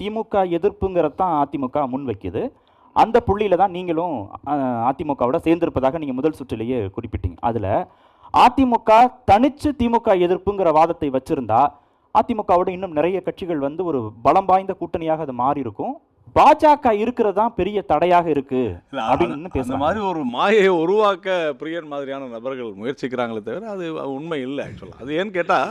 திமுக எதிர்ப்புங்கிறது தான் அதிமுக முன்வைக்குது அந்த புள்ளியில தான் நீங்களும் அதிமுகவோட சேர்ந்திருப்பதாக நீங்க முதல் சுற்றிலேயே குறிப்பிட்டீங்க. அதுல அதிமுக தனிச்சு திமுக எதிர்ப்புங்கிற வாதத்தை வச்சிருந்தா அதிமுகவோட இன்னும் நிறைய கட்சிகள் வந்து ஒரு பலம் வாய்ந்த கூட்டணியாக அது மாறி இருக்கும் பாஜக இருக்கிறது பெரிய தடையாக இருக்கு அப்படின்னு அந்த-. மாதிரி ஒரு மாயையை உருவாக்க பிரியன் மாதிரியான நபர்கள் முயற்சிக்கிறாங்களே தவிர அது உண்மை இல்லை ஆக்சுவலாக அது ஏன்னு கேட்டால்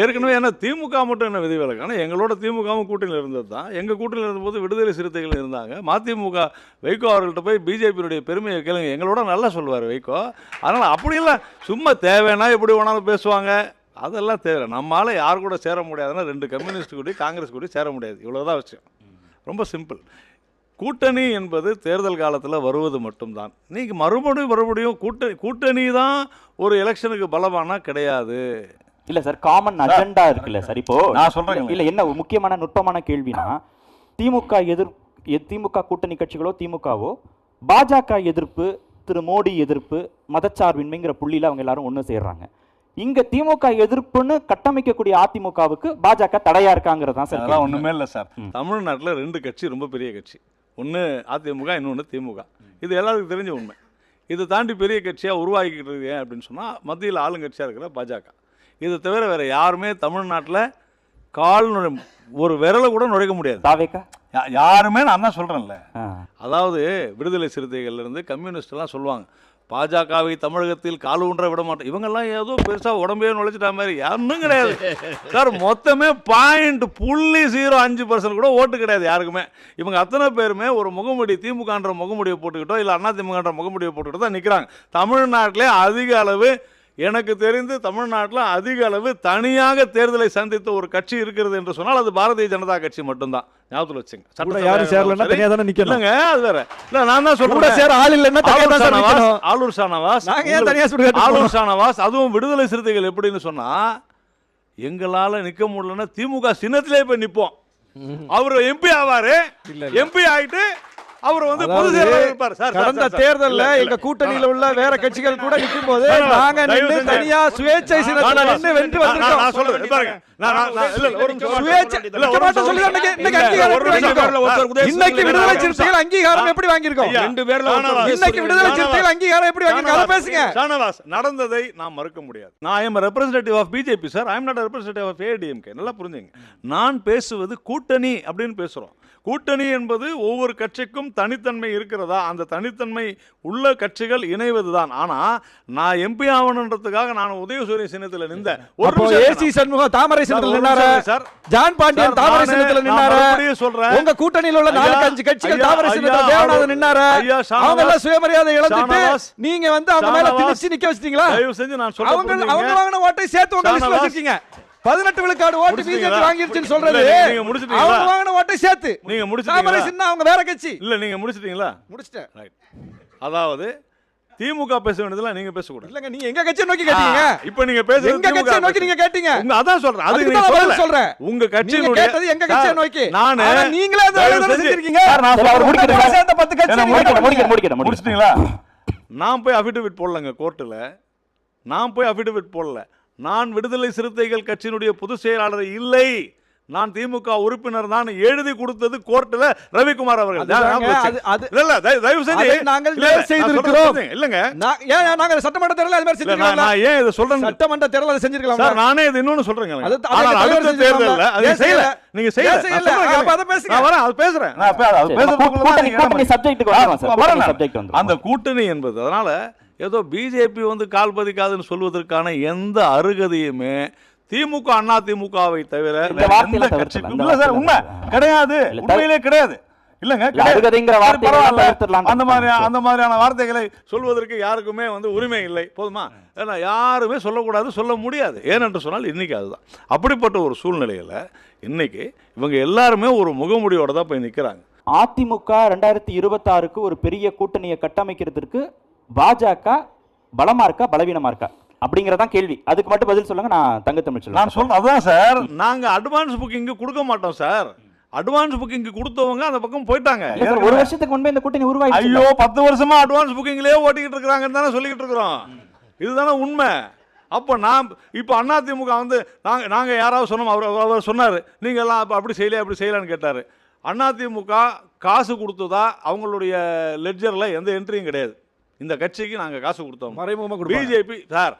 ஏற்கனவே ஏன்னா திமுக மட்டும் என்ன விதிவிலக்கு ஆனால் எங்களோட திமுகவும் கூட்டணியில் இருந்தது தான். எங்கள் கூட்டணியில் இருந்தபோது விடுதலை சிறுத்தைகள் இருந்தாங்க. மதிமுக வைகோ அவர்கள்ட்ட போய் பிஜேபியினுடைய பெருமையை கேளுங்க. எங்களோட நல்லா சொல்லுவார் வைகோ. அதனால் அப்படி இல்லை சும்மா தேவைன்னா எப்படி வேணாலும் பேசுவாங்க. அதெல்லாம் தேவை நம்மளால் யார் கூட சேர முடியாதுன்னா ரெண்டு கம்யூனிஸ்ட் கூட காங்கிரஸ் கூட சேர முடியாது. இவ்வளோதான் விஷயம். ரொம்ப சிம்பிள். கூட்டணி என்பது தேர்தல் காலத்தில் வருவது மட்டும்தான். நீங்கள் மறுபடியும் மறுபடியும் கூட்டணி கூட்டணி தான் ஒரு எலெக்ஷனுக்கு பலமானா கிடையாது. இல்ல சார் காமன் அஜெண்டா இருக்குல்ல சார் இப்போ நான் சொல்றேங்க. இல்ல என்ன ஒரு முக்கியமான நுட்பமான கேள்வினா திமுக எதிர் திமுக கூட்டணி கட்சிகளோ திமுகவோ பாஜக எதிர்ப்பு திரு மோடி எதிர்ப்பு மதச்சார்பின்மைங்கிற புள்ளியில அவங்க எல்லாரும் ஒண்ணு சேர்றாங்க. இங்க திமுக எதிர்ப்புன்னு கட்டமைக்கக்கூடிய அதிமுகவுக்கு பாஜக தடையா இருக்காங்கிறது தான் சார். ஒன்றுமே இல்லை சார். தமிழ்நாட்டில் ரெண்டு கட்சி ரொம்ப பெரிய கட்சி. ஒன்று அதிமுக இன்னொன்று திமுக. இது எல்லாருக்கும் தெரிஞ்ச உண்மை. இதை தாண்டி பெரிய கட்சியாக உருவாக்கிக்கிட்டு இருக்கு ஏன் அப்படின்னு சொன்னால் மத்தியில் ஆளுங்கட்சியாக இருக்கிற பாஜக. இதை தவிர வேறு யாருமே தமிழ்நாட்டில் கால் நுழை ஒரு விரலை கூட நுழைக்க முடியாது. தாவேக்கா? யாருமே நான் தான் சொல்கிறேன்ல. அதாவது விடுதலை சிறுத்தைகள்ல இருந்து கம்யூனிஸ்ட் எல்லாம் சொல்லுவாங்க பாஜகவை தமிழகத்தில் கால் ஊன்ற விட மாட்டோம். இவங்கெல்லாம் ஏதோ பெருசாக உடம்பே நுழைச்சிட்டா மாதிரி யாருன்னு கிடையாது. சார் மொத்தமே பாயிண்ட் புள்ளி ஜீரோ அஞ்சு பர்சன்ட் கூட ஓட்டு கிடையாது யாருக்குமே. இவங்க அத்தனை பேருமே ஒரு முகமுடி திமுகன்ற முகமுடியை போட்டுக்கிட்டோ இல்லை அண்ணா திமுகன்ற முகமுடியை போட்டுக்கிட்டோ தான் நிற்கிறாங்க தமிழ்நாட்டிலே அதிக அளவு எனக்கு தெரிந்து தமிழ்நாட்டில் அதிக அளவு தனியாக தேர்தலை சந்தித்த ஒரு கட்சி இருக்கிறது என்று சொன்னால் அது பாரதிய ஜனதா கட்சி மட்டும்தான். ஞாபகத்தில் வச்சுங்க. சட்டசபையாக யாரும் சேரலன்னா இருந்தாலும் சரி. தனியா தானே நிக்கணும். இல்லைங்க அது வேற. இல்ல நான் தான் கூட சொல்றேன் சேர ஆள் இல்லைன்னா ஆலூர் ஷானவாஸ் நிக்கணும். ஆலூர் ஷானவாஸ் நாங்க ஏன் உங்களுக்கு- தனியா சுடுகாட்டுக்கு ஆலூர்? ஷானவாஸ் அதுவும் விடுதலை சிறுத்தைகள் எப்படின்னு சொன்னா எங்களால நிக்க முடியலன்னா திமுக சின்னத்திலே போய் நிப்போம். அவர் எம்பி ஆவாரு. எம்பி ஆயிட்டு அவர் வந்து பொது செயலாளர் இருப்பார் சார் கடந்த தேர்தல்ல எங்க கூட்டணியில உள்ள வேற கட்சிகள் கூட நிக்கும் போது நாங்க நின்று. தனியா சுயேட்சை சின்னத்துல நின்று வென்று நான் நான் வந்திருக்கோம். சொல்றேன் பாருங்க. இன்னைக்கு- விடுதலை சிறுத்தைகள் அங்கீகாரம் எப்படி வாங்கியிருக்கோம்? ரெண்டு பேர்ல. இன்னைக்கு விடுதலை சிறுத்தைகள் அங்கீகாரம் எப்படி வாங்கியிருக்கோம்? அதை பேசுங்க. ஷானவாஸ் நடந்ததை நாம் மறுக்க முடியாது. நான் I am of BJP sir I am not of ADMK நல்லா புரிஞ்சுங்க. நான் பேசுவது கூட்டணி அப்படின்னு பேசுறோம். கூட்டணி என்பது ஒவ்வொரு கட்சிக்கும் தனித்தன்மை இருக்கிறதா? அந்த தனித்தன்மை உள்ள கட்சிகள் இணைவதுதான். ஆனா நான் எம்பி ஆகணுன்றதுக்காக நான் உதயசூரிய சின்னத்தில் நின்ற ஒரு ஏசி சண்முகம் தாமரை சின்னத்துல நின்னாரு? சார். ஜான் பாண்டியன் தாமரை சின்னத்துல நான் நின்னாரு? சொல்றேன். உங்க கூட்டணியில உள்ள நாலு அஞ்சு கட்சிகள் தாமரை சின்னத்துல தேவநாதன் நின்னாரு? அவங்க எல்லாம் சுயமரியாதை இழந்துட்டு நீங்க வந்து அவங்க மேல திணிச்சு நிக்க வச்சிட்டீங்களா? தயவு செஞ்சு நான் சொல்ல அவங்க வாங்கின ஓட்டை சேர்த்து உங்க லிஸ்ட்ல வச்சிருக்கீங்க. பதினெட்டு விழுக்காடு ஓட்டு பிஜேபி? வாங்கிருச்சுன்னு சொல்றது இல்ல, நீங்க முடிச்சிட்டீங்களா? அவங்க வாங்கின ஓட்டை சேர்த்து நீங்க முடிச்சிட்டீங்களா? சின்ன அவங்க வேற கட்சி இல்ல நீங்க முடிச்சிட்டீங்களா முடிச்சிட்டேன் ரைட் அதாவது திமுக பேச வேண்டியதெல்லாம் நீங்க பேசக்கூடாது இல்லங்க நீங்க எங்க கட்சியை நோக்கி கேட்டீங்க இப்ப நீங்க பேசுறது எங்க கட்சியை நோக்கி. நீங்க கேட்டீங்க உங்க அதான் சொல்றேன் அது அதுக்கு நீங்க பதில். சொல்றேன். உங்க கட்சியினுடைய கேட்டது எங்க கட்சியை நோக்கி நானு ஆனா நீங்களே அதை செஞ்சிருக்கீங்க சார், நான். முடிக்கட்டும். உங்க சேர்ந்த பத்து கட்சி. முடிக்கட்டும், முடிக்கட்டும். முடிச்சிட்டீங்களா நான் போய் அபிடவிட் போடலங்க கோர்ட்டில் நான் போய் அபிடவிட் போடல நான் விடுதலை சிறுத்தைகள் கட்சியினுடைய பொதுச் செயலாளர் இல்லை நான் திமுக உறுப்பினர் தான் எழுதி கொடுத்தது கோர்ட்டில் ரவிக்குமார் அவர்கள் தயவு- செஞ்சு நாங்கள் செய்திருக்கிறோம். இல்லங்க நான் ஏன் நாங்க சட்டமன்ற தேர்தல் அது மாதிரி இல்ல, நான் ஏன் இதை சொல்றேன் சட்டமன்ற தேர்தல் அதை செஞ்சிருக்கலாம் நானே இது இன்னொன்னு சொல்றேங்க ஆனால் அடுத்த. தேர்தல்ல அது செய்யல? நீங்க செய்யல செய்யல? அப்ப அதை பேசுங்க. நான் வரேன் அது பேசுறேன் நான் கூட்டணி- சார். அந்த கூட்டணி என்பது அதனால ஏதோ பிஜேபி வந்து கால் பதிக்காதுன்னு சொல்வதற்கான எந்த அருகதையுமே திமுக அண்ணா திமுகவை தவிர உண்மை. கிடையாது. உண்மையிலே கிடையாது. அந்த மாதிரி. அந்த மாதிரியான வார்த்தைகளை சொல்வதற்கு யாருக்குமே வந்து உரிமை இல்லை. போதுமா? ஏன்னா யாருமே சொல்லக்கூடாது சொல்ல முடியாது. ஏனென்று சொன்னால் இன்னைக்கு அதுதான். அப்படிப்பட்ட ஒரு சூழ்நிலையில இன்னைக்கு இவங்க எல்லாருமே ஒரு முகமுடியோட தான் போய் நிக்கிறாங்க. அதிமுக ரெண்டாயிரத்தி இருபத்தாறுக்கு ஒரு பெரிய கூட்டணியை கட்டமைக்கிறதுக்கு பாஜக பலமா இருக்கா பலவீனமா இருக்கா? அப்படிங்கறதான் கேள்வி. அதுக்கு மட்டும் பதில் சொல்லுங்க நான் தங்கத்தமிழ் நான் சொல்லுவேன் சொல்றேன் அதான் சார். நாங்க அட்வான்ஸ் புக்கிங் கொடுக்க மாட்டோம் சார். அட்வான்ஸ் புக்கிங் கொடுத்தவங்க அந்த பக்கம் போயிட்டாங்க. ஒரு வருஷத்துக்கு முன்பே இந்த கூட்டணி உருவாயிடுச்சு ஐயோ பத்து வருஷமா அட்வான்ஸ் புக்கிங்லயே ஓட்டிக்கிட்டு இருக்காங்கன்னு தானே சொல்லிக்கிட்டு இருக்கிறோம். இதுதானே உண்மை. அப்போ நான் இப்போ அதிமுக வந்து நாங்கள் நாங்கள் யாராவது சொன்னோம் அவர் அவர் சொன்னார். நீங்கள் எல்லாம் அப்ப அப்படி செய்யல அப்படி செய்யலான்னு கேட்டார். அதிமுக காசு கொடுத்ததா அவங்களுடைய லெட்ஜரில் எந்த என்ட்ரியும் கிடையாது. இந்த கட்சிக்கு நாங்கள் காசு கொடுத்தோம் மறைமுகமா கொடுப்பாங்க. பிஜேபி சார்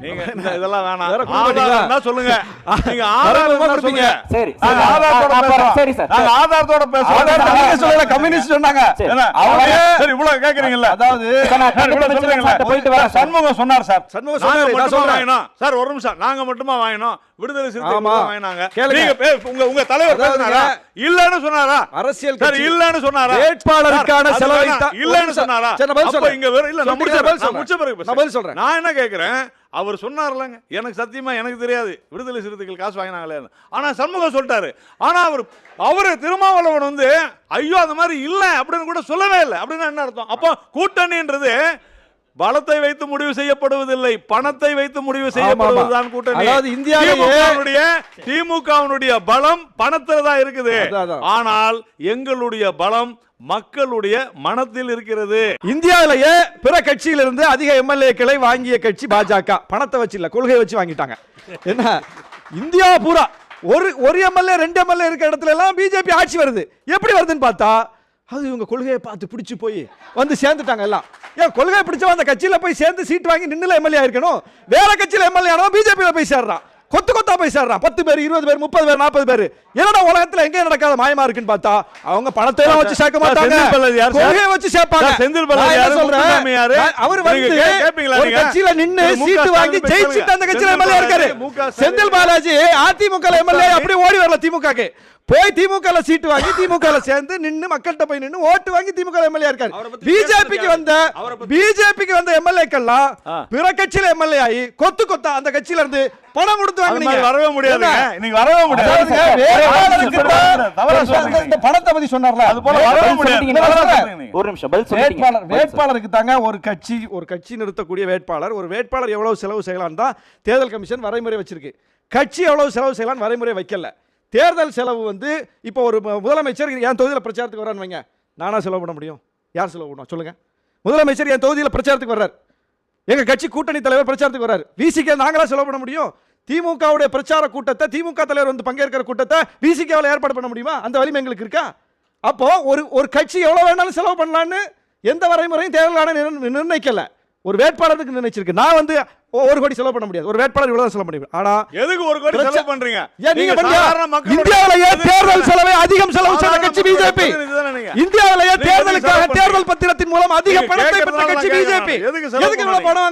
நீங்க இதெல்லாம் வேணாம். சொல்லுங்க. நீங்க ஆதாரம் கொடுப்பீங்க. சரி. ஆதாரத்தோட. சரி சார் நாங்க ஆதாரத்தோட பேசுறோம். ஆதாரத்தை நீங்க சொல்லல, கம்யூனிஸ்ட் சொன்னாங்க. அவங்க சரி இவ்வளவு கேக்குறீங்கல்ல? அதாவது இவ்வளவு போயிட்டு. சண்முகம் சொன்னார் சார். சண்முகம் சொன்னாரு, நான் சொல்றேன். சார் ஒரு நிமிஷம். நாங்க மட்டுமா வாங்கினோம்? விடுதலை சிறுத்தை வாங்கினாங்க. நீங்க பே- உங்க உங்க தலைவர் பேசினாரா? இல்லன்னு சொன்னாரா? அரசியல் சார் இல்லன்னு சொன்னாரா? வேட்பாளருக்கான செலவை இல்லன்னு சொன்னாரா? சரி, பதில் அப்ப சொல்றேன். இங்க இல்ல நான் முடிச்ச பிறகு நான் பேசுறேன். பதில் சொல்றேன். நான் என்ன கேக்குறேன்? அவர் சொன்னார்லங்க. எனக்கு சத்தியமா எனக்கு தெரியாது. விடுதலை சிறுத்தைகள் காசு வாங்கினாங்களே ஆனா சண்முகம் சொல்லிட்டாரு. ஆனா அவர் அவரு திருமாவளவன் வந்து ஐயோ அந்த மாதிரி இல்ல அப்படின்னு கூட சொல்லவே இல்லை. அப்படின்னு என்ன அர்த்தம்? அப்போ கூட்டணின்றது பலத்தை வைத்து முடிவு செய்யப்படுவதில்லை பணத்தை வைத்து முடிவு செய்யப்படுவதுதான் கூட்டணி. அதாவது இந்தியாவிலேயே- திமுகவினுடைய பலம் பணத்துல தான் இருக்குது. ஆனால் எங்களுடைய பலம் மக்களுடைய மனத்தில் இருக்கிறது. இந்தியாவிலேயே பிற கட்சியிலிருந்து அதிக எம்எல்ஏக்களை வாங்கிய கட்சி பாஜக. பணத்தை வச்சு இல்ல கொள்கையை வச்சு வாங்கிட்டாங்க. என்ன? இந்தியா பூரா ஒரு ஒரு எம்எல்ஏ ரெண்டு எம்எல்ஏ இருக்கிற இடத்துல எல்லாம் பிஜேபி ஆட்சி வருது. எப்படி வருதுன்னு பார்த்தா அது இவங்க கொள்கையை பார்த்து பிடிச்சி போய் வந்து சேர்ந்துட்டாங்க எல்லாம். ஏன் கொள்கையை பிடிச்சவன் அந்த கட்சியில போய் சேர்ந்து சீட் வாங்கி நின்னுல எம்எல்ஏ இருக்கணும் வேற கட்சியில எம்எல்ஏ ஆனவன் பிஜேபியில போய் சேர்றான். கொத்து கொத்தா போய் சேர்றான் பத்து பேர் இருபது பேர் முப்பது பேர் நாற்பது பேர் என்னடா உலகத்துல எங்க நடக்காத மாயமா இருக்குன்னு பார்த்தா அவங்க பணத்தை எல்லாம் வச்சு சேர்க்க மாட்டாங்க? கொள்கையை வச்சு சேர்ப்பாங்க சார், செந்தில் பாலாஜி யாரு? அவர் வந்து ஒரு? கட்சியில நின்னு சீட்டு வாங்கி ஜெயிச்சுட்டு. அந்த கட்சியில எம்எல்ஏ இருக்காரு. செந்தில் பாலாஜி அதிமுக எம்எல்ஏ அப்படியே ஓடி வரல திமுகக்கு போய் திமுக சீட்டு வாங்கி திமுக சேர்ந்து நின்னு மக்கள்கிட்ட போய் நின்னு ஓட்டு வாங்கி திமுக எம்எல்ஏ இருக்காரு. பிஜேபிக்கு வந்த பிஜேபிக்கு வந்த எம்எல்ஏக்கெல்லாம் ஆ. பிற கட்சியில எம்எல்ஏ ஆகி கொத்து கொத்தா அந்த கட்சியில இருந்து பணம் கொடுத்து மாதிரி வரவே முடியாதுங்க. என்ன? நீங்க வரவே முடியாது. இந்த சொல்றீங்க. பணத்தை பத்தி சொன்னார்ல. அது போல வரவே முடியாது. ஒரு நிமிஷம். வேட்பாளர். வேட்பாளருக்கு தாங்க ஒரு கட்சி ஒரு கட்சி நிறுத்தக்கூடிய வேட்பாளர். ஒரு வேட்பாளர் எவ்வளவு செலவு செய்யலாம் தான் தேர்தல் கமிஷன் வரைமுறை வச்சிருக்கு. கட்சி எவ்வளவு செலவு செய்யலாம் வரைமுறை வைக்கல. தேர்தல் செலவு வந்து இப்போ ஒரு முதலமைச்சர் என் தொகுதியில் பிரச்சாரத்துக்கு வரான்னு வைங்க. நானாக செலவு பண்ண முடியும்? யார் செலவு பண்ணுவோம் சொல்லுங்கள் முதலமைச்சர் என் தொகுதியில் பிரச்சாரத்துக்கு வர்றார். எங்கள் கட்சி கூட்டணி தலைவர் பிரச்சாரத்துக்கு வர்றார். விசிகே நாங்களாக செலவு பண்ண முடியும்? திமுகவுடைய பிரச்சார கூட்டத்தை திமுக தலைவர் வந்து பங்கேற்கிற கூட்டத்தை விசிகேவில் ஏற்பாடு பண்ண முடியுமா? அந்த வலிமை எங்களுக்கு இருக்கா? அப்போது ஒரு ஒரு கட்சி எவ்வளோ வேணாலும் செலவு பண்ணலான்னு எந்த வரைமுறையும் தேர்தல் ஆணையம் நிர்ண- ஒரு வேட்பாளருக்கு நிர்ணயிச்சிருக்கு நான் வந்து ஒரு கோடி செலவு பண்ண முடியாது. ஒரு வேட்பாளர் இவ்வளவு செலவு பண்ண ஆனா எதுக்கு ஒரு கோடி செலவு பண்றீங்க? ஏன் நீங்க இந்தியாவிலேயே தேர்தல் செலவை அதிகம் செலவு செய்த கட்சி பிஜேபி. இந்தியாவிலேயே தேர்தலுக்காக தேர்தல் பத்திரத்தின் மூலம் அதிக பணத்தை பெற்ற கட்சி பிஜேபி. எதுக்கு இவ்வளவு? பணம்